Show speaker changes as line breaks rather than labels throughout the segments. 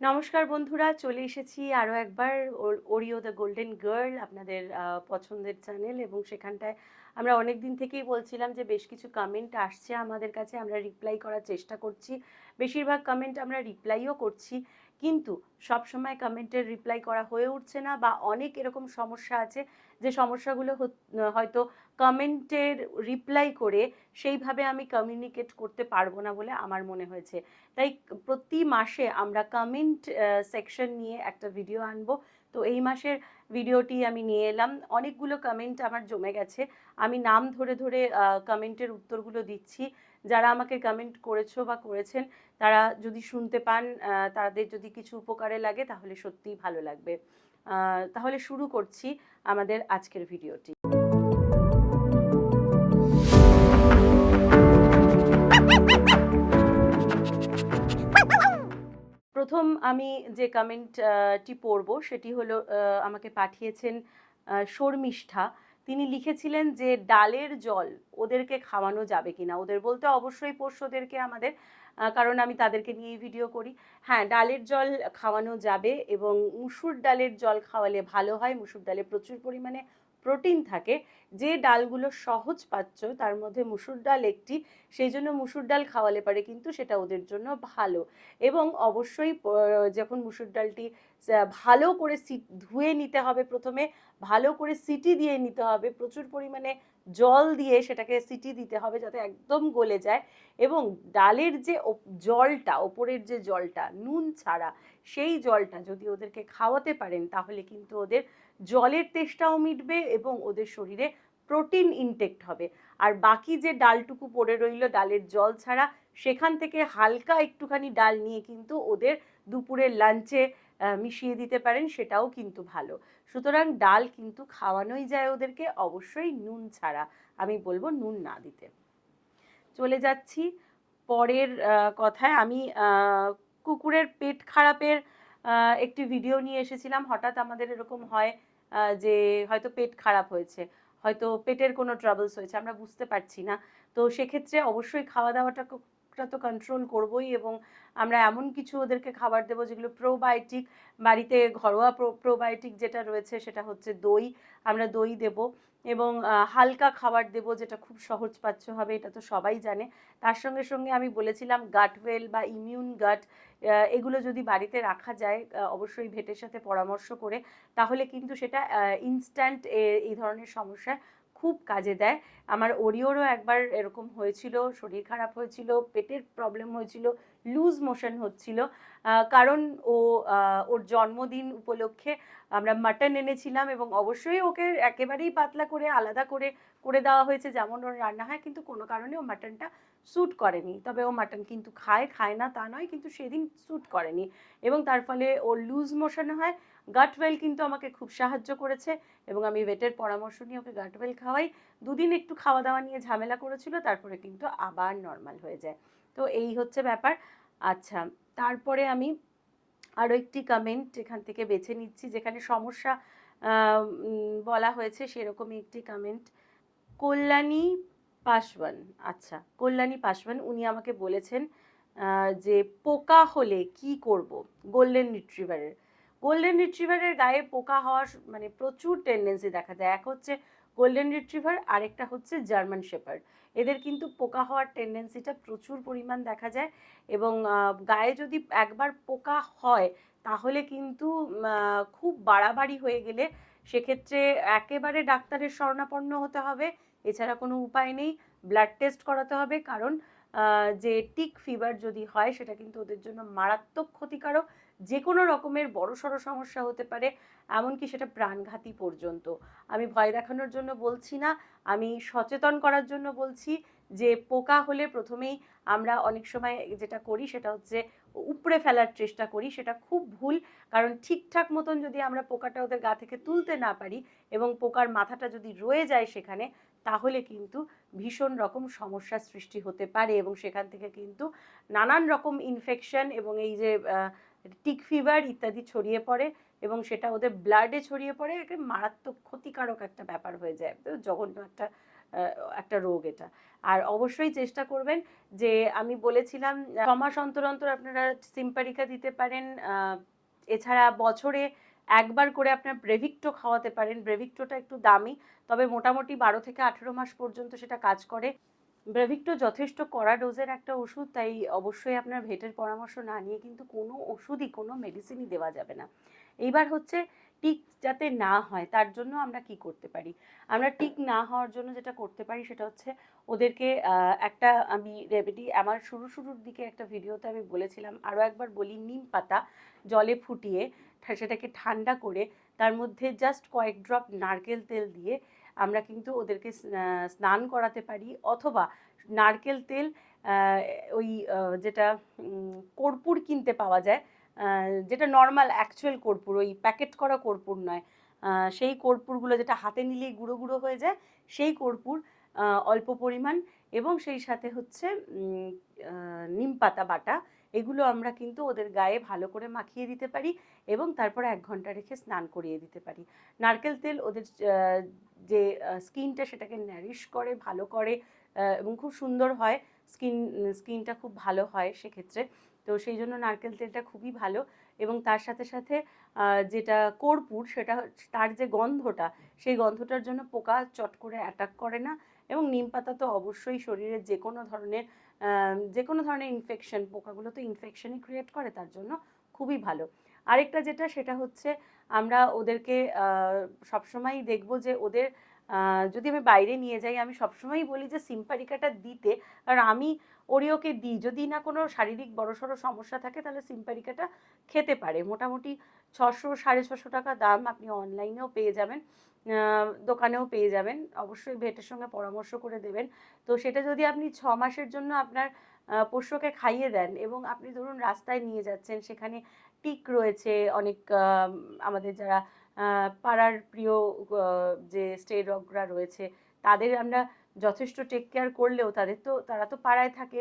নমস্কার বন্ধুরা, চলে এসেছি আরও একবার ওরিও দ্য গোল্ডেন গার্ল আপনাদের পছন্দের চ্যানেল এবং সেখানটায় আমরা অনেক দিন থেকেই বলছিলাম যে বেশ কিছু কমেন্ট আসছে আমাদের কাছে, আমরা রিপ্লাই করার চেষ্টা করছি। বেশিরভাগ কমেন্ট আমরা রিপ্লাইও করছি, কিন্তু সব সময় কমেন্টের রিপ্লাই করা হয়ে উঠছে না বা অনেক এরকম সমস্যা আছে যে সমস্যাগুলো হয়তো কমেন্টের রিপ্লাই করে সেইভাবে আমি কমিউনিকেট করতে পারব না বলে আমার মনে হয়েছে। তাই প্রতি মাসে আমরা কমেন্ট সেকশন নিয়ে একটা ভিডিও আনব। তো এই মাসের ভিডিওটি আমি নিয়ে এলাম। অনেকগুলো কমেন্ট আমার জমে গেছে। আমি নাম ধরে ধরে কমেন্টের উত্তরগুলো দিচ্ছি। যারা আমাকে কমেন্ট করেছ বা করেছেন, তারা যদি শুনতে পান তাদের যদি কিছু উপকারে লাগে তাহলে সত্যিই ভালো লাগবে। তাহলে শুরু করছি আমাদের আজকের ভিডিওটি। প্রথম আমি যে কমেন্টটি পড়ব সেটি হলো আমাকে পাঠিয়েছেন শর্মিষ্ঠা। তিনি লিখেছিলেন যে, ডালের জল ওদেরকে খাওয়ানো যাবে কিনা? ওদের বলতে অবশ্যই পোষ্যদেরকে আমাদের কারণ আমি তাদেরকে নিয়েই ভিডিও করি। হ্যাঁ ডালের জল খাওয়ানো যাবে এবং মুসুর ডালের জল খাওয়ালে ভালো হয়। মুসুর ডালে প্রচুর পরিমাণে প্রোটিন থাকে। যে ডালগুলো সহজ পাচ্ছ, তার মধ্যে মুসুর ডাল একটি। সেই জন্য মুসুর ডাল খাওয়ালে পারে, কিন্তু সেটা ওদের জন্য ভালো। এবং অবশ্যই যখন মুসুর ডালটি ভালো করে ধুয়ে নিতে হবে প্রথমে, ভালো করে সিটি দিয়ে নিতে হবে। প্রচুর পরিমাণে জল দিয়ে সেটাকে সিটি দিতে হবে যাতে একদম গলে যায় এবং ডালের যে জলটা, ওপরের যে জলটা, নুন ছাড়া সেই জলটা যদি ওদেরকে খাওয়াতে পারেন তাহলে কিন্তু ওদের জলের তেষ্টাও মিটবে এবং ওদের শরীরে প্রোটিন ইনটেক্ট হবে। আর বাকি যে ডালটুকু পড়ে রইল ডালের জল ছাড়া, সেখান থেকে হালকা একটুখানি ডাল নিয়ে কিন্তু ওদের দুপুরের লাঞ্চে মিশিয়ে দিতে পারেন, সেটাও কিন্তু ভালো। সুতরাং ডাল কিন্তু খাওয়ানোই যায় ওদেরকে, অবশ্যই নুন ছাড়া। আমি বলব নুন না দিতে। চলে যাচ্ছি পরের কথায়। আমি কুকুরের পেট খারাপের একটি ভিডিও নিয়ে এসেছিলাম। হঠাৎ আমাদের এরকম হয় যে হয়তো পেট খারাপ হয়েছে, হয়তো পেটের কোনো ট্রাবলস হয়েছে, আমরা বুঝতে পারছি না। তো সেক্ষেত্রে অবশ্যই খাওয়া দাওয়াটা কো- তো কন্ট্রোল করবোই এবং আমরা এমন কিছু ওদেরকে খাবার দেবো যেগুলো প্রোবায়োটিক বাড়িতে ঘরোয়া প্রোবায়োটিক যেটা রয়েছে সেটা হচ্ছে দই, আমরা দই দেব এবং হালকা খাবার দেব যেটা খুব সহজ সহজপাচ্য হবে, এটা তো সবাই জানে। তার সঙ্গে সঙ্গে আমি বলেছিলাম গাটওয়েল বা ইমিউন গাট এগুলো যদি বাড়িতে রাখা যায় অবশ্যই ভেটের সাথে পরামর্শ করে, তাহলে কিন্তু সেটা ইনস্ট্যান্ট এই ধরনের সমস্যায় খুব কাজে দেয়। আমার ওরিওরও একবার এরকম হয়েছিল, শরীর খারাপ হয়েছিল, পেটের প্রবলেম হয়েছিল লুজ মোশন হচ্ছিল। কারণ ও ওর জন্মদিন উপলক্ষে আমরা মাটন এনেছিলাম এবং অবশ্যই ওকে একেবারেই পাতলা করে, আলাদা করে করে দেওয়া হয়েছে যেমন ওর রান্না হয়, কিন্তু কোনো কারণে ও মাটনটা স্যুট করেনি। তবে ও মাটন কিন্তু খায় খায় না তা নয়, কিন্তু সেদিন স্যুট করেনি। এবং তার ফলে ওর লুজ মোশন হয় গাটওয়েল কিন্তু আমাকে খুব সাহায্য করেছে এবং আমি ওয়েটের পরামর্শ নিয়ে ওকে গাটওয়েল খাওয়াই। দুদিন একটু খাওয়া দাওয়া নিয়ে ঝামেলা করেছিল, তারপরে কিন্তু আবার নর্মাল হয়ে যায়। তো এই হচ্ছে ব্যাপার। আচ্ছা তারপরে আমি আরও একটি কমেন্ট এখান থেকে বেছে নিচ্ছি, যেখানে সমস্যা বলা হয়েছে সেরকমই একটি কমেন্ট কল্যাণী পাসওয়ান আচ্ছা কল্যাণী পাসওয়ান উনি আমাকে বলেছেন যে পোকা হলে কি করব? গোল্ডেন রিট্রিভারের গোল্ডেন রিট্রিভারের গায়ে পোকা হওয়ার মানে প্রচুর টেন্ডেন্সি দেখা যায়। এক হচ্ছে গোল্ডেন রিট্রিভার আরেকটা হচ্ছে জার্মান শেপার্ড এদের কিন্তু পোকা হওয়ার টেন্ডেন্সিটা প্রচুর পরিমাণ দেখা যায় এবং গায়ে যদি একবার পোকা হয়, তাহলে কিন্তু খুব বাড়াবাড়ি হয়ে গেলে সেক্ষেত্রে একেবারে ডাক্তারের শরণাপন্ন হতে হবে। এছাড়া কোনো উপায় নেই। ব্লাড টেস্ট করাতে হবে। কারণ যে টিক ফিভার যদি হয়, সেটা কিন্তু ওদের জন্য মারাত্মক ক্ষতিকারক। যে কোনো রকমের বড়সড় সমস্যা হতে পারে, এমনকি সেটা প্রাণঘাতী পর্যন্ত। আমি ভয় দেখানোর জন্য বলছি না, আমি সচেতন করার জন্য বলছি যে, পোকা হলে প্রথমেই আমরা অনেক সময় যেটা করি সেটা হচ্ছে উপড়ে ফেলার চেষ্টা করি, সেটা খুব ভুল। কারণ ঠিকঠাক মতন যদি আমরা পোকাটা ওদের গা থেকে তুলতে না পারি এবং পোকার মাথাটা যদি রয়ে যায় সেখানে, তাহলে কিন্তু ভীষণ রকম সমস্যার সৃষ্টি হতে পারে এবং সেখান থেকে কিন্তু নানান রকম ইনফেকশন এবং এই যে টিক ফিভার ইত্যাদি ছড়িয়ে পড়ে এবং সেটা ওদের ব্লাডে ছড়িয়ে পড়ে, একে মারাত্মক ক্ষতিকারক একটা ব্যাপার হয়ে যায় জঘন্য একটা একটা রোগ এটা। আর অবশ্যই চেষ্টা করবেন যে আমি বলেছিলাম ছ মাস অন্তর অন্তর আপনারা সিম্পারিকা দিতে পারেন এছাড়া বছরে একবার করে আপনার ব্রেভিক্টো খাওয়াতে পারেন। ব্রেভিক্টোটা একটু দামি, তবে মোটামুটি বারো থেকে আঠেরো মাস পর্যন্ত সেটা কাজ করে। ব্রেভিক্টো যথেষ্ট কড়া ডোজের একটা ওষুধ, তাই অবশ্যই আপনার ভেটের পরামর্শ না নিয়ে কিন্তু কোনো ওষুধই, কোনো মেডিসিনই দেওয়া যাবে না। এইবার হচ্ছে টিক যাতে না হয়, তার জন্য আমরা কি করতে পারি? আমরা টিক না হওয়ার জন্য যেটা করতে পারি, সেটা হচ্ছে ওদেরকে একটা আমি রেমেডি আমার শুরু শুরুর দিকে একটা ভিডিওতে আমি বলেছিলাম আরও একবার বলি, নিম পাতা জলে ফুটিয়ে সেটাকে ঠান্ডা করে তার মধ্যে জাস্ট কয়েক ড্রপ নারকেল তেল দিয়ে আমরা কিন্তু ওদেরকে স্না- স্নান করাতে পারি অথবা নারকেল তেল ওই যেটা কর্পূর কিনতে পাওয়া যায় যেটা নর্মাল অ্যাকচুয়াল কর্পূর, ওই প্যাকেট করা কর্পূর নয় সেই কর্পূরগুলো যেটা হাতে নিলেই গুঁড়ো গুঁড়ো হয়ে যায়, সেই কর্পূর অল্প পরিমাণ এবং সেই সাথে হচ্ছে নিম পাতা বাটা, এগুলো আমরা কিন্তু ওদের গায়ে ভালো করে মাখিয়ে দিতে পারি এবং তারপরে এক ঘণ্টা রেখে স্নান করিয়ে দিতে পারি। নারকেল তেল ওদের যে স্কিনটা সেটাকে ন্যারিশ করে, ভালো করে এবং খুব সুন্দর হয়। স্কিন, স্কিনটা খুব ভালো হয় সেক্ষেত্রে। তো সেই জন্য নারকেল তেলটা খুবই ভালো। এবং তার সাথে সাথে যেটা কর্পূর, সেটা তার যে গন্ধটা, সেই গন্ধটার জন্য পোকা চট করে অ্যাটাক করে না। এবং নিম পাতা তো অবশ্যই শরীরের যে কোনো ধরনের যে কোনো ধরনের ইনফেকশন পোকাগুলো তো ইনফেকশনই ক্রিয়েট করে, তার জন্য খুবই ভালো। আরেকটা যেটা, সেটা হচ্ছে আমরা ওদেরকে সবসময়ই দেখব যে ওদের যদি আমি বাইরে নিয়ে যাই, আমি সবসময়ই বলি যে সিম্পারিকাটা দিতে। কারণ আমি ওরিওকে দিই। যদি না কোনো শারীরিক বড়সড় সমস্যা থাকে, তাহলে সিম্পারিকাটা খেতে পারে। মোটামুটি ছশো, সাড়ে ছশো টাকা দাম আপনি অনলাইনেও পেয়ে যাবেন। দোকানেও পেয়ে যাবেন। অবশ্যই ভেটের সঙ্গে পরামর্শ করে দেবেন। তো সেটা যদি আপনি ছ মাসের জন্য আপনার পোষ্যকে খাইয়ে দেন এবং আপনি ধরুন রাস্তায় নিয়ে যাচ্ছেন, সেখানে টিক রয়েছে, অনেক আমাদের যারা পাড়ার প্রিয় যে স্টে ডগরা রয়েছে, তাদের আমরা যথেষ্ট টেক কেয়ার করলেও তাদের তো, তারা তো পাড়ায় থাকে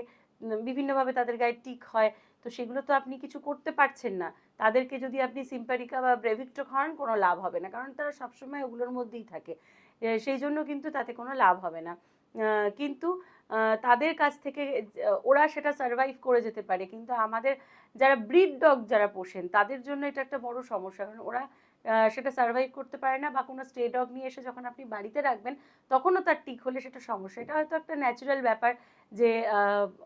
বিভিন্নভাবে তাদের গায়ে টিক হয়, তো সেগুলো তো আপনি কিছু করতে পারছেন না। তাদেরকে যদি আপনি সিম্পারিকা বা ব্রেভিক্টো খাওয়ান, কোনো লাভ হবে না, কারণ তারা সবসময় ওগুলোর মধ্যেই থাকে। সেই জন্য কিন্তু তাতে কোনো লাভ হবে না। কিন্তু তাদের কাছ থেকে ওরা সেটা সার্ভাইভ করে যেতে পারে। কিন্তু আমাদের যারা ব্রিড ডগ যারা পোষেন, তাদের জন্য এটা একটা বড় সমস্যা। কারণ ওরা সেটা সার্ভাইভ করতে পারে না বা কোনো স্টে ডগ নিয়ে এসে যখন আপনি বাড়িতে রাখবেন, তখনও তার টিক হলে সেটা সমস্যা। এটা হয়তো একটা ন্যাচারাল ব্যাপার যে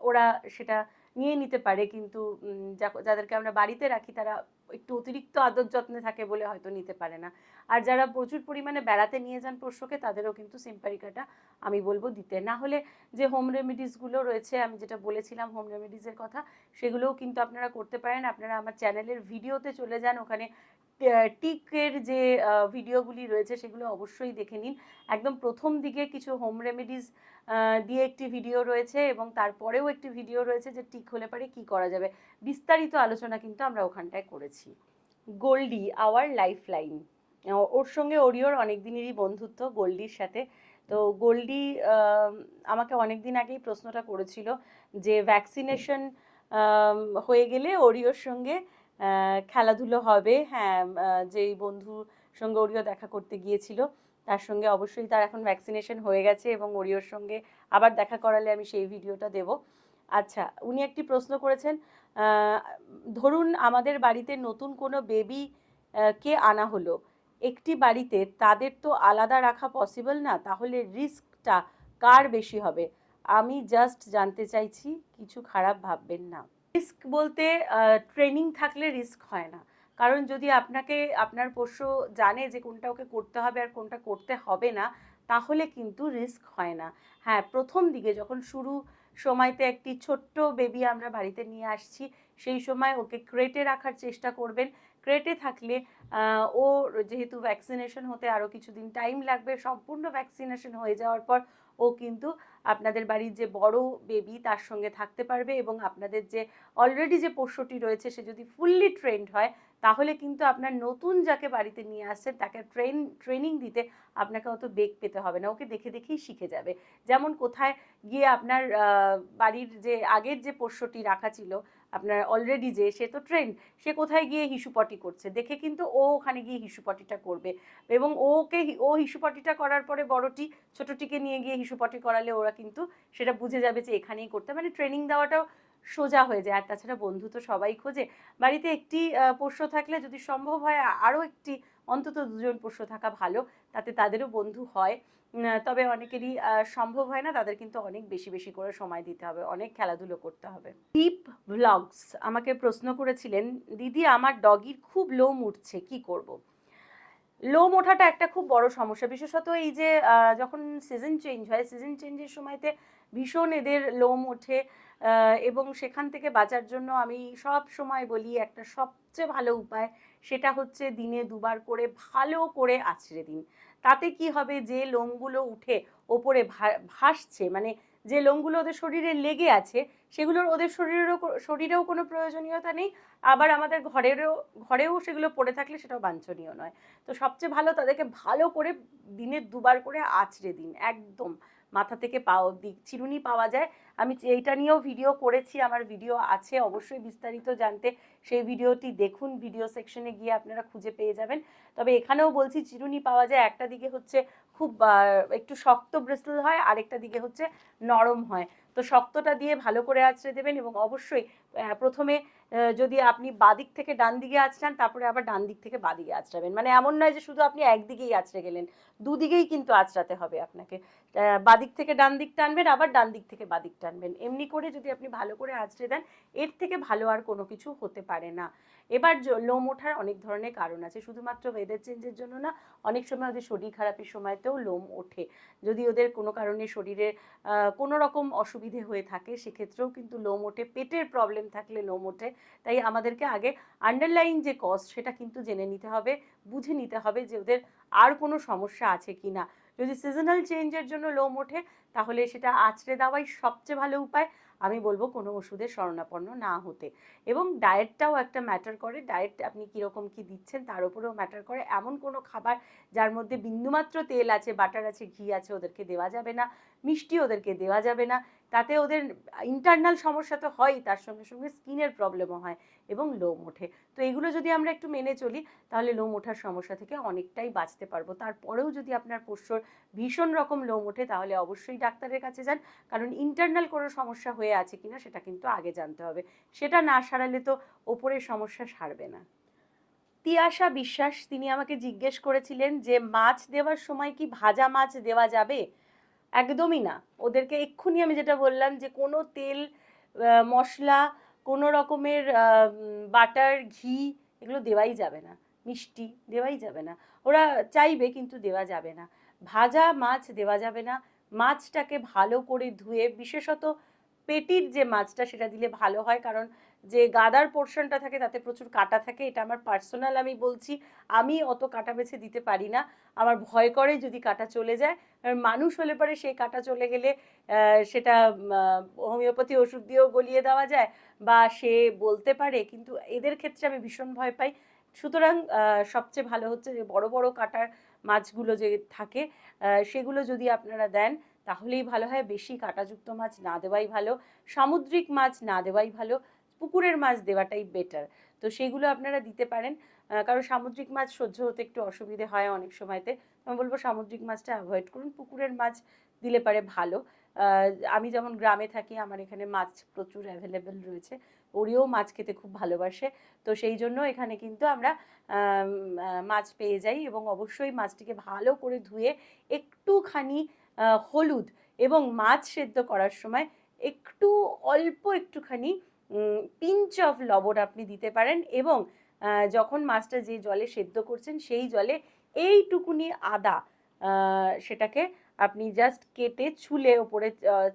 ওরা সেটা নিয়ে নিতে পারে কিন্তু যাদেরকে আমরা বাড়িতে রাখি তারা একটু অতিরিক্ত আদর যত্নে থাকে বলে হয়তো নিতে পারে না। আর যারা প্রচুর পরিমাণে বেড়াতে নিয়ে যান পোষ্যকে, তাদেরও কিন্তু সিম্পারিকাটা আমি বলব দিতে। না হলে যে হোম রেমেডিসগুলো রয়েছে, আমি যেটা বলেছিলাম হোম রেমিডিসের কথা, সেগুলোও কিন্তু আপনারা করতে পারেন। আপনারা আমার চ্যানেলের ভিডিওতে চলে যান, ওখানে টিকের যে ভিডিওগুলি রয়েছে সেগুলো অবশ্যই দেখে নিন। একদম প্রথম দিকে কিছু হোম রেমেডিস দিয়ে একটি ভিডিও রয়েছে এবং তারপরেও একটি ভিডিও রয়েছে যে টিক হলে পারে কি করা যাবে। বিস্তারিত আলোচনা কিন্তু আমরা ওখানটায় করেছি। গোল্ডি আওয়ার লাইফ লাইন ওর সঙ্গে ওরিওর অনেক দিনেরই বন্ধুত্ব গোল্ডির সাথে। তো গোল্ডি আমাকে অনেক দিন আগেই প্রশ্নটা করেছিল যে ভ্যাকসিনেশন হয়ে গেলে ওরিওর সঙ্গে খেলাধুলো হবে। হ্যাঁ যেই বন্ধুর সঙ্গে ওরিও দেখা করতে গিয়েছিল, তার সঙ্গে অবশ্যই তার এখন ভ্যাকসিনেশন হয়ে গেছে এবং ওরিওর সঙ্গে আবার দেখা করালে আমি সেই ভিডিওটা দেব। আচ্ছা উনি একটি প্রশ্ন করেছেন ধরুন আমাদের বাড়িতে নতুন কোনো বেবি কে আনা হলো? একটি বাড়িতে তাদের তো আলাদা রাখা পসিবল না, তাহলে রিস্কটা কার বেশি হবে? আমি জাস্ট জানতে চাইছি, কিছু খারাপ ভাববেন না। রিস্ক বলতে ট্রেনিং থাকলে রিস্ক হয় না। কারণ যদি আপনাকে, আপনার পোষ্য জানে যে কোনটা ওকে করতে হবে আর কোনটা করতে হবে না, তাহলে কিন্তু রিস্ক হয় না। হ্যাঁ প্রথম দিকে যখন শুরু সময়তে একটি ছোট্ট বেবি আমরা বাড়িতে নিয়ে আসছি, সেই সময় ওকে ক্রেটে রাখার চেষ্টা করবেন। ক্রেটে থাকলে ও যেহেতু ভ্যাকসিনেশন হতে আরও কিছুদিন টাইম লাগবে, সম্পূর্ণ ভ্যাকসিনেশন হয়ে যাওয়ার পর ও কিন্তু আপনাদের বাড়ির যে বড় বেবি তার সঙ্গে থাকতে পারবে এবং আপনাদের যে অলরেডি যে পোষ্যটি রয়েছে সে যদি ফুললি ট্রেন্ড হয়, তাহলে কিন্তু আপনার নতুন যাকে বাড়িতে নিয়ে আসছেন তাকে ট্রেন ট্রেনিং দিতে আপনাকে অত বেগ পেতে হবে না। ওকে দেখে দেখেই শিখে যাবে। যেমন কোথায় গিয়ে আপনার বাড়ির যে আগের যে পোষ্যটি রাখা ছিল আপনার অলরেডি যে সে তো ট্রেন সে কোথায় গিয়ে হিসুপটি করছে? দেখে কিন্তু ও ওখানে গিয়ে হিসুপটিটা করবে। এবং ওকে ও হিসুপটিটা করার পরে বড়টি, ছোটটিকে নিয়ে গিয়ে হিসুপটি করালে ওরা কিন্তু সেটা বুঝে যাবে যে এখানেই করতে মানে ট্রেনিং দেওয়াটাও সোজা হয়ে যায়। আর তাছাড়া বন্ধু তো সবাই খোঁজে। বাড়িতে একটি পোষ্য থাকলে যদি সম্ভব হয় আরও একটি, অন্তত দুজন পোষ্য থাকা ভালো। তাতে তাদেরও বন্ধু হয়। তবে অনেকেরই সম্ভব হয় না। তাদের কিন্তু অনেক বেশি বেশি করে সময় দিতে হবে। অনেক খেলাধুলো করতে হবে। দীপ ভ্লগস আমাকে প্রশ্ন করেছিলেন, দিদি, আমার ডগির খুব লোম উঠছে, কি করব। লোম ওঠাটা একটা খুব বড় সমস্যা। বিশেষত এই যে যখন সিজন চেঞ্জ হয় সিজন চেঞ্জের সময়তে ভীষণ এদের লোম ওঠে। এবং সেখান থেকে বাঁচার জন্য আমি সব সময় বলি, একটা সবচেয়ে ভালো উপায় সেটা হচ্ছে দিনে দুবার করে ভালো করে আছড়ে দিন। তাতে কি হবে? যে লোমগুলো উঠে ওপরে ভাসছে মানে যে লোমগুলো ওদের শরীরে লেগে আছে, সেগুলোর ওদের শরীরেরও শরীরেও কোনো প্রয়োজনীয়তা নেই। আবার আমাদের ঘরেরও, ঘরেও সেগুলো পড়ে থাকলে সেটাও বাঞ্ছনীয় নয়। তো সবচেয়ে ভালো তাদেরকে ভালো করে দিনে দুবার করে আছড়ে দিন, একদম। মাথা থেকে পা অবধি চিরুনি পাওয়া যায়। আমি এইটা নিয়েও ভিডিও করেছি, আমার ভিডিও আছে, অবশ্যই বিস্তারিত জানতে সেই ভিডিওটি দেখুন। ভিডিও সেকশনে গিয়ে আপনারা খুঁজে পেয়ে যাবেন। তবে এখানেও বলছি, চিরুনি পাওয়া যায়, একটা দিকে হচ্ছে খুব একটু শক্ত ব্রেসল হয়, আরেকটা দিকে হচ্ছে নরম হয়। তো শক্তটা দিয়ে ভালো করে আঁচড়ে দেবেন এবং অবশ্যই প্রথমে যদি আপনি বাদিক থেকে ডান দিকে আঁচড়ান, তারপরে আবার ডান দিক থেকে বাদিকে আঁচড়াবেন। মানে এমন নয় যে শুধু আপনি একদিকেই আঁচড়ে গেলেন, দুদিকেই কিন্তু আঁচড়াতে হবে আপনাকে। বাদিক থেকে ডান দিক টানবেন, আবার ডান দিক থেকে বাদিক টানবেন। এমনি করে যদি আপনি ভালো করে আঁচড়ে দেন, এর থেকে ভালো আর কোনো কিছু হতে পারে না। এবার লোম ওঠার অনেক ধরনের কারণ আছে। শুধুমাত্র ওয়েদার চেঞ্জের জন্য না, অনেক সময় ওদের শরীর খারাপের সময়তেও লোম ওঠে। যদি ওদের কোনো কারণে শরীরে কোনো রকম অসুবিধে হয়ে থাকে, সেক্ষেত্রেও কিন্তু লোম ওঠে। পেটের প্রবলেম থাকলে লোম ওঠে। তাই আমাদেরকে আগে আন্ডারলাইন যে কজ সেটা কিন্তু জেনে নিতে হবে, বুঝে নিতে হবে যে ওদের আর কোনো সমস্যা আছে কি না যদি সিজনাল চেঞ্জের জন্য লোম ওঠে, তাহলে সেটা আছড়ে দেওয়াই সবচেয়ে ভালো উপায়। আমি বলব কোনো ওষুধের শরণাপন্ন না হতে। এবং ডায়েটটাও একটা ম্যাটার করে। ডায়েট আপনি কীরকম কি দিচ্ছেন তার উপরেও ম্যাটার করে। এমন কোনো খাবার যার মধ্যে বিন্দুমাত্র তেল আছে বাটার আছে, ঘি আছে, ওদেরকে দেওয়া যাবে না। মিষ্টি ওদেরকে দেওয়া যাবে না। তাতে ওদের ইন্টারনাল সমস্যা তো হয়ই, তার সঙ্গে সঙ্গে স্কিনের প্রবলেমও হয় এবং লোম ওঠে। তো এগুলো যদি আমরা একটু মেনে চলি, তাহলে লোম ওঠার সমস্যা থেকে অনেকটাই বাঁচতে পারব। তারপরেও যদি আপনার পোষ্যর ভীষণ রকম লোম ওঠে, তাহলে অবশ্যই ডাক্তারের কাছে যান। কারণ ইন্টারনাল কোনো সমস্যা হয়ে আছে কিনা, সেটা কিন্তু আগে জানতে হবে। সেটা না সারালে তো ওপরের সমস্যা সারবে না। তিয়াশা বিশ্বাস, তিনি আমাকে জিজ্ঞেস করেছিলেন যে, মাছ দেওয়ার সময় কি ভাজা মাছ দেওয়া যাবে? একদমই না। ওদেরকে এক্ষুনি আমি যেটা বললাম যে, কোনো তেল মশলা, কোনো রকমের বাটার, ঘি, এগুলো দেওয়াই যাবে না। মিষ্টি দেওয়াই যাবে না। ওরা চাইবে কিন্তু দেওয়া যাবে না। ভাজা মাছ দেওয়া যাবে না। মাছটাকে ভালো করে ধুয়ে, বিশেষত পেটির যে মাছটা, সেটা দিলে ভালো হয়। কারণ যে গাদার পোর্শনটা থাকে, তাতে প্রচুর কাটা থাকে, এটা আমার পার্সোনাল আমি বলছি। আমি অত কাটা বেছে দিতে পারি না। আমার ভয় করে যদি কাটা চলে যায়। মানুষ হলে পরে সেই কাটা চলে গেলে সেটা হোমিওপ্যাথি ওষুধ দিয়েও গলিয়ে দেওয়া যায় বা সে বলতে পারে, কিন্তু এদের ক্ষেত্রে আমি ভীষণ ভয় পাই। সুতরাং সবচেয়ে ভালো হচ্ছে যে বড় বড় কাটার মাছগুলো যে থাকে সেগুলো যদি আপনারা দেন, তাহলেই ভালো হয়। বেশি কাঁটাযুক্ত মাছ না দেওয়াই ভালো। সামুদ্রিক মাছ না দেওয়াই ভালো। পুকুরের মাছ দেওয়াটাই বেটার তো সেইগুলো আপনারা দিতে পারেন। কারণ সামুদ্রিক মাছ সহ্য হতে একটু অসুবিধে হয় অনেক সময়তে। আমি বলব সামুদ্রিক মাছটা অ্যাভয়েড করুন। পুকুরের মাছ দিলে পারে ভালো। আমি যেমন গ্রামে থাকি, আমার এখানে মাছ প্রচুর অ্যাভেলেবেল রয়েছে। ওরিও মাছ খেতে খুব ভালোবাসে। তো সেই জন্য এখানে কিন্তু আমরা মাছ পেয়ে যাই এবং অবশ্যই মাছটিকে ভালো করে ধুয়ে একটুখানি হলুদ এবং মাছ সেদ্ধ করার সময় একটু অল্প একটুখানি পিঞ্চ অফ লবণ আপনি দিতে পারেন এবং যখন মাছটা যে জলে সেদ্ধ করছেন সেই জলে এইটুকুনি আদা সেটাকে আপনি জাস্ট কেটে ছুলে ওপরে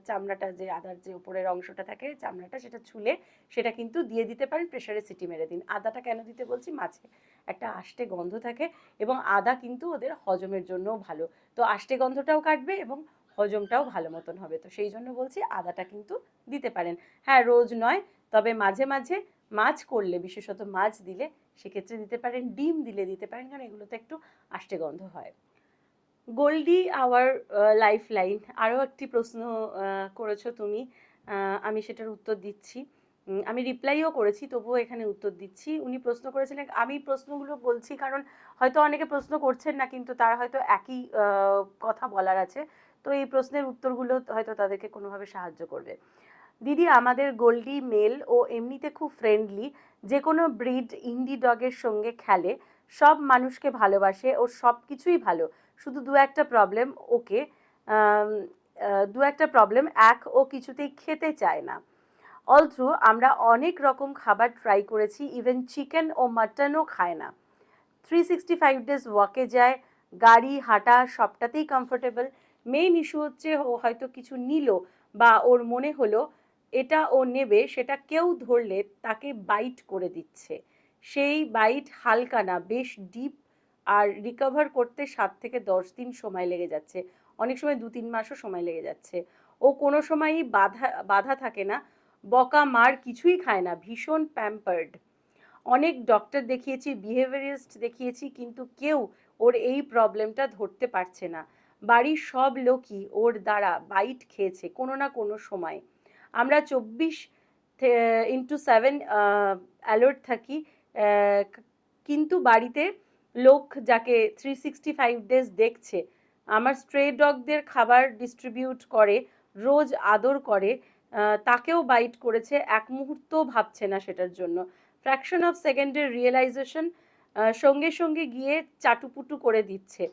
চামড়াটা যে আদার যে ওপরের অংশটা থাকে চামড়াটা সেটা ছুলে সেটা কিন্তু দিয়ে দিতে পারেন প্রেশারে সিটি মেরে দিন। আদাটা কেন দিতে বলছি? মাছে একটা আষ্টে গন্ধ থাকে এবং আদা কিন্তু ওদের হজমের জন্যও ভালো। তো আষ্টে গন্ধটাও কাটবে এবং হজমটাও ভালো মতন হবে। তো সেই জন্য বলছি আদাটা কিন্তু দিতে পারেন। হ্যাঁ রোজ নয় তবে মাঝে মাঝে মাছ করলে, বিশেষত মাছ দিলে সেক্ষেত্রে দিতে পারেন, ডিম দিলে দিতে পারেন, কারণ এগুলোতে একটু আষ্টে গন্ধ হয়। গোল্ডি, আওয়ার লাইফ লাইন আরও একটি প্রশ্ন করেছ তুমি। আমি সেটার উত্তর দিচ্ছি। আমি রিপ্লাইও করেছি, তবুও এখানে উত্তর দিচ্ছি। উনি প্রশ্ন করেছিলেন, আমি প্রশ্নগুলো বলছি কারণ হয়তো অনেকে প্রশ্ন করছেন না, কিন্তু তারা হয়তো একই কথা বলার আছে। তো এই প্রশ্নের উত্তরগুলো হয়তো তাদেরকে কোনোভাবে সাহায্য করবে। দিদি, আমাদের গোল্ডি মেল ও এমনিতে খুব ফ্রেন্ডলি যে কোনো ব্রিড ইন্ডি ডগের সঙ্গে খেলে, সব মানুষকে ভালোবাসে ও সব কিছুই ভালো। শুধু দু একটা প্রবলেম ওকে দু একটা প্রবলেম এক, ও কিছুতেই খেতে চায় না। অল থ্রু আমরা অনেক রকম খাবার ট্রাই করেছি ইভেন চিকেন ও মাটনও খায় না। থ্রি সিক্সটি ফাইভ ডেজ ওয়াকে যায়, গাড়ি, হাঁটা, সবটাতেই কমফোর্টেবল মেইন ইস্যু হচ্ছে ও হয়তো কিছু নিল বা ওর মনে হলো এটা ও নেবে, সেটা কেউ ধরলে তাকে বাইট করে দিচ্ছে। সেই বাইট হালকা না, বেশ ডিপ আর রিকভার করতে সাত থেকে দশ দিন সময় লেগে যাচ্ছে। অনেক সময় দু তিন মাসও সময় লেগে যাচ্ছে। ও কোনো সময়ই বাধা বাধা থাকে না, বকা মার কিছুই খায় না, ভীষণ প্যাম্পার্ড অনেক ডক্টর দেখিয়েছি বিহেভিয়ারিস্ট দেখিয়েছি, কিন্তু কেউ ওর এই প্রবলেমটা ধরতে পারছে না। বাড়ির সব লোকই ওর দ্বারা বাইট খেয়েছে কোনো না কোনো সময়। আমরা চব্বিশ ইন্টু সেভেন অ্যালার্ট থাকি কিন্তু বাড়িতে লোক যাকে থ্রি সিক্সটি ফাইভ ডেজ দেখছে, আমার স্ট্রে ডগদের খাবার ডিস্ট্রিবিউট করে, রোজ আদর করে তাকেও বাইট করেছে, এক মুহূর্তও ভাবছে না সেটার জন্য। ফ্র্যাকশন অফ সেকেন্ডের রিয়েলাইজেশন সঙ্গে সঙ্গে গিয়ে চাটুপুটু করে দিচ্ছে।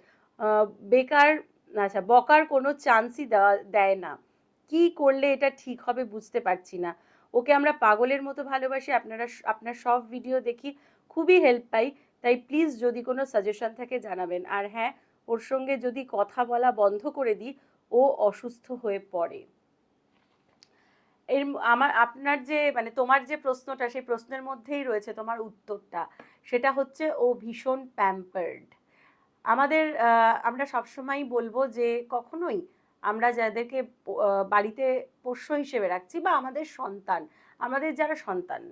বেকার আচ্ছা বকার কোনো চান্সই দেওয়া, দেয় না। কি করলে এটা ঠিক হবে বুঝতে পারছি না। ওকে আমরা পাগলের মতো ভালোবাসি, আপনারা আপনার সব ভিডিও দেখি, খুবই হেল্প পাই। তাই প্লিজ যদি কোনো সাজেশন থাকে জানাবেন। আর হ্যাঁ ওর সঙ্গে যদি কথা বলা বন্ধ করে দিই, ও অসুস্থ হয়ে পড়ে। এর আমার, আপনার যে মানে তোমার যে প্রশ্নটা, সেই প্রশ্নের মধ্যেই রয়েছে তোমার উত্তরটা। সেটা হচ্ছে, ও ভীষণ প্যাম্পার্ড আমাদের আমরা সবসময়ই বলব যে, কখনোই আমরা যাদেরকে বাড়িতে পোষ্য হিসেবে রাখছি বা আমাদের সন্তান, আমাদের যারা সন্তান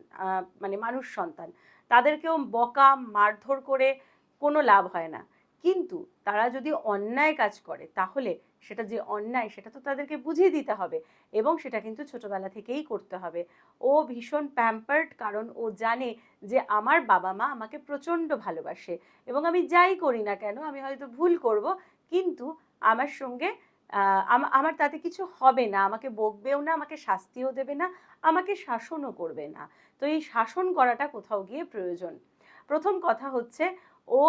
মানে মানুষ সন্তান, তাদেরকেও বকা, মারধর করে কোনো লাভ হয় না। কিন্তু তারা যদি অন্যায় কাজ করে, তাহলে সেটা যে অন্যায়, সেটা তো তাদেরকে বুঝিয়ে দিতে হবে এবং সেটা কিন্তু ছোটবেলা থেকেই করতে হবে। ও ভীষণ প্যাম্পার্ড কারণ ও জানে যে আমার বাবা মা আমাকে প্রচণ্ড ভালোবাসে এবং আমি যাই করি না কেন, আমি হয়তো ভুল করব, কিন্তু আমার সঙ্গে আমার তাতে কিছু হবে না। আমাকে বকবেও না, আমাকে শাস্তিও দেবে না, আমাকে শাসনও করবে না। তো এই শাসন করাটা কোথাও গিয়ে প্রয়োজন। প্রথম কথা হচ্ছে, ও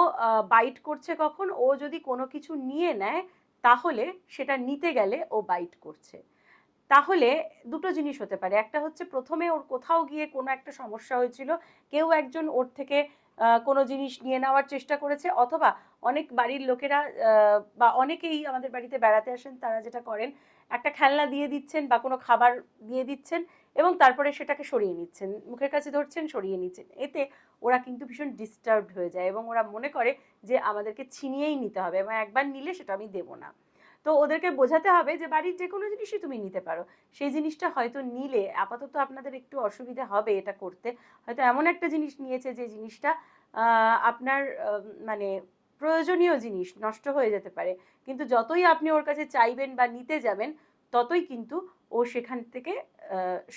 বাইট করছে কখন? ও যদি কোনো কিছু নিয়ে নেয়, তাহলে সেটা নিতে গেলে ও বাইট করছে। তাহলে দুটো জিনিস হতে পারে। একটা হচ্ছে প্রথমে ওর কোথাও গিয়ে কোনো একটা সমস্যা হয়েছিল, কেউ একজন ওর থেকে কোনো জিনিস নিয়ে নেওয়ার চেষ্টা করেছে, অথবা অনেক বাড়ির লোকেরা বা অনেকেই আমাদের বাড়িতে বেড়াতে আসেন, তারা যেটা করেন, একটা খেলনা দিয়ে দিচ্ছেন বা কোনো খাবার দিয়ে দিচ্ছেন এবং তারপরে সেটাকে সরিয়ে নিচ্ছেন, মুখের কাছে ধরছেন, সরিয়ে নিচ্ছেন। এতে ওরা কিন্তু ভীষণ ডিস্টার্বড হয়ে যায় এবং ওরা মনে করে যে আমাদেরকে ছিনিয়েই নিতে হবে এবং একবার নিলে সেটা আমি দেবো না। তো ওদেরকে বোঝাতে হবে যে বাড়ির যে কোনো জিনিসই তুমি নিতে পারো। সেই জিনিসটা হয়তো নিলে আপাতত আপনাদের একটু অসুবিধা হবে এটা করতে। হয়তো এমন একটা জিনিস নিয়েছে যে জিনিসটা আপনার মানে প্রয়োজনীয় জিনিস, নষ্ট হয়ে যেতে পারে। কিন্তু যতই আপনি ওর কাছে চাইবেন বা নিতে যাবেন, ততই কিন্তু ও সেখান থেকে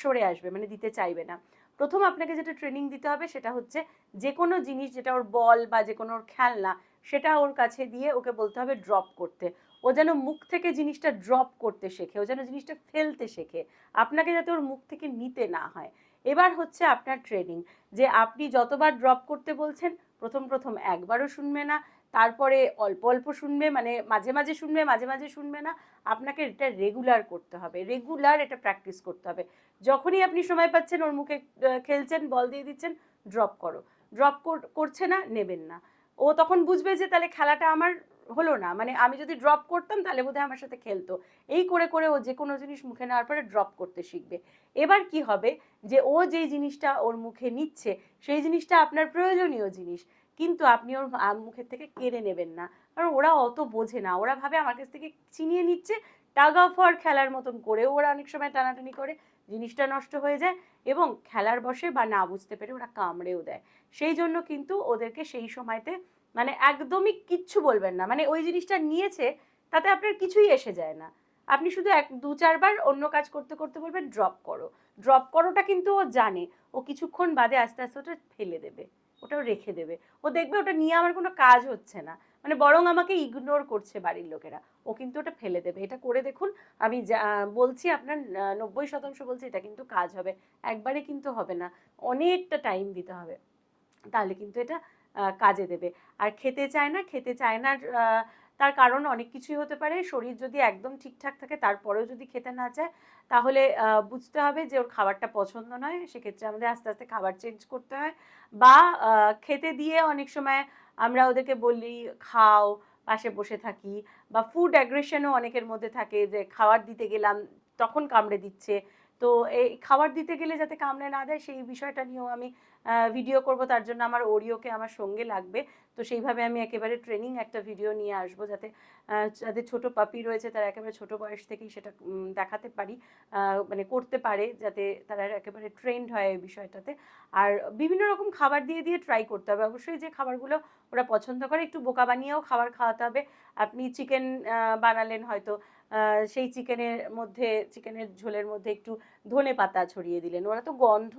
সরে আসবে মানে দিতে চাইবে না। প্রথম আপনাকে যেটা ট্রেনিং দিতে হবে সেটা হচ্ছে যে কোনো জিনিস যেটা ওর বল বা যে কোনো ওর খেলনা, সেটা ওর কাছে দিয়ে ওকে বলতে হবে ড্রপ করতে। ও যেন মুখ থেকে জিনিসটা ড্রপ করতে শেখে, ও যেন জিনিসটা ফেলতে শেখে, আপনাকে যাতে ওর মুখ থেকে নিতে না হয়। এবার হচ্ছে আপনার ট্রেনিং যে আপনি যতবার ড্রপ করতে বলছেন, প্রথম প্রথম একবারও শুনবে না, তারপরে অল্প অল্প শুনবে মানে মাঝে মাঝে শুনবে, মাঝে মাঝে শুনবে না, আপনাকে এটা রেগুলার করতে হবে রেগুলার এটা প্র্যাকটিস করতে হবে। যখনই আপনি সময় পাচ্ছেন, ওর মুখে খেলছেন, বল দিয়ে দিচ্ছেন ড্রপ করো। ড্রপ করছে না, নেবেন না। ও তখন বুঝবে যে তাহলে খেলাটা আমার হলো না। মানে আমি যদি ড্রপ করতাম তাহলে বোধহয় আমার সাথে খেলতো। এই করে করে ও যে কোনো জিনিস মুখে নেওয়ার পরে ড্রপ করতে শিখবে। এবার কি হবে? যে ও যেই জিনিসটা ওর মুখে নিচ্ছে, সেই জিনিসটা আপনার প্রয়োজনীয় জিনিস। কিন্তু আপনি ওর মুখের থেকে কেড়ে নেবেন না। কারণ ওরা অত বোঝে না। ওরা ভাবে আমার কাছ থেকে চিনিয়ে নিচ্ছে, টাগ ওয়ার খেলার মতন করে। ওরা অনেক সময় টানাটানি করে, জিনিসটা নষ্ট হয়ে যায় এবং খেলার বসে বা না বুঝতে পেরে ওরা কামড়েও দেয়। সেই জন্য কিন্তু ওদেরকে সেই সময়তে মানে একদমই কিচ্ছু বলবেন না। মানে ওই জিনিসটা নিয়েছে, তাতে আপনার কিছুই এসে যায় না। আপনি শুধু এক, দু, চারবার অন্য কাজ করতে করতে বলবেন, ড্রপ করো। ড্রপ করোটা কিন্তু ও জানে। ও কিছুক্ষণ বাদে আস্তে আস্তে ওটা ফেলে দেবে, ওটাও রেখে দেবে। ও দেখবে ওটা নিয়ে আমার কোনো কাজ হচ্ছে না। মানে বরং আমাকে ইগনোর করছে বাড়ির লোকেরা। ও কিন্তু ওটা ফেলে দেবে। এটা করে দেখুন, আমি বলছি আপনার নব্বই শতাংশ বলছি, এটা কিন্তু কাজ হবে। একবারে কিন্তু হবে না। অনেকটা টাইম দিতে হবে। তাহলে কিন্তু এটা কাজে দেবে। আর খেতে চায় না, খেতে চায় না তার কারণ অনেক কিছুই হতে পারে। শরীর যদি একদম ঠিকঠাক থাকে, তারপরেও যদি খেতে না চায়, তাহলে বুঝতে হবে যে ওর খাবারটা পছন্দ নয়। সেক্ষেত্রে আমাদের আস্তে আস্তে খাবার চেঞ্জ করতে হয়। বা খেতে দিয়ে অনেক সময় আমরা ওদেরকে বলি, খাও, পাশে বসে থাকি। বা ফুড অ্যাগ্রেশনও অনেকের মধ্যে থাকে যে, খাবার দিতে গেলাম, তখন কামড়ে দিচ্ছে। তো এই খাবার দিতে গেলে যাতে কামড়ে না দেয়, সেই বিষয়টা নিয়েও আমি ভিডিও করব। তার জন্য আমার ওরিওকে আমার সঙ্গে লাগবে। তো সেইভাবে আমি একেবারে ট্রেনিং একটা ভিডিও নিয়ে আসব যাতে যাদের ছোট পাপি রয়েছে তারা একেবারে ছোট বয়স থেকেই সেটা দেখাতে পারি মানে করতে পারে যাতে তারা একেবারে ট্রেন্ড হয় এই বিষয়টাতে। আর বিভিন্ন রকম খাবার দিয়ে দিয়ে ট্রাই করতে হবে। অবশ্যই যে খাবারগুলো ওরা পছন্দ করে, একটু বোকা বানিয়েও খাবার খাওয়াতে হবে। আপনি চিকেন বানালেন হয়তো সেই চিকেনের মধ্যে, চিকেনের ঝোলের মধ্যে একটু ধনে পাতা ছড়িয়ে দিলেন। ওরা তো গন্ধ,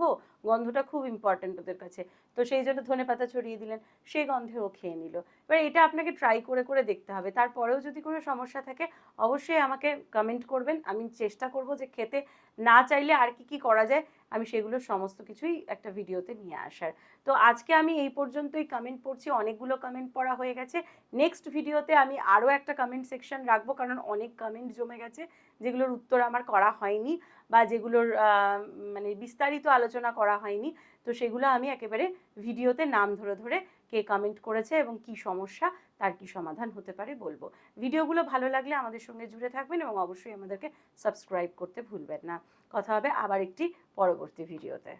গন্ধটা খুব ইম্পর্ট্যান্ট ওদের কাছে। তো সেই জন্য ধনে পাতা ছড়িয়ে দিলেন সেই গন্ধেও খেয়ে নিল। এবার এটা আপনাকে ট্রাই করে করে দেখতে হবে। তারপরেও যদি কোনো সমস্যা থাকে, অবশ্যই আমাকে কমেন্ট করবেন। আমি চেষ্টা করব যে খেতে না চাইলে আর কি কি করা যায়। আমি সেগুলো সমস্ত কিছুই একটা ভিডিওতে নিয়ে আসার। তো আজকে আমি এই পর্যন্তই কমেন্ট পড়ছি, অনেকগুলো কমেন্ট পড়া হয়ে গেছে। নেক্সট ভিডিওতে আমি আরও একটা কমেন্ট সেকশন রাখব, কারণ অনেক কমেন্ট জমে গেছে, যেগুলোর উত্তর আমার করা হয়নি বা যেগুলোর মানে বিস্তারিত আলোচনা করা হয়নি। তো সেগুলো আমি একেবারে ভিডিওতে নাম ধরে ধরে কে কমেন্ট করেছে এবং কি সমস্যা তার কি সমাধান হতে পারে বলব। ভিডিওগুলো ভালো লাগলে আমাদের সঙ্গে জুড়ে থাকবেন এবং অবশ্যই আমাদেরকে সাবস্ক্রাইব করতে ভুলবেন না। কথা হবে আবার একটি পরবর্তী ভিডিওতে।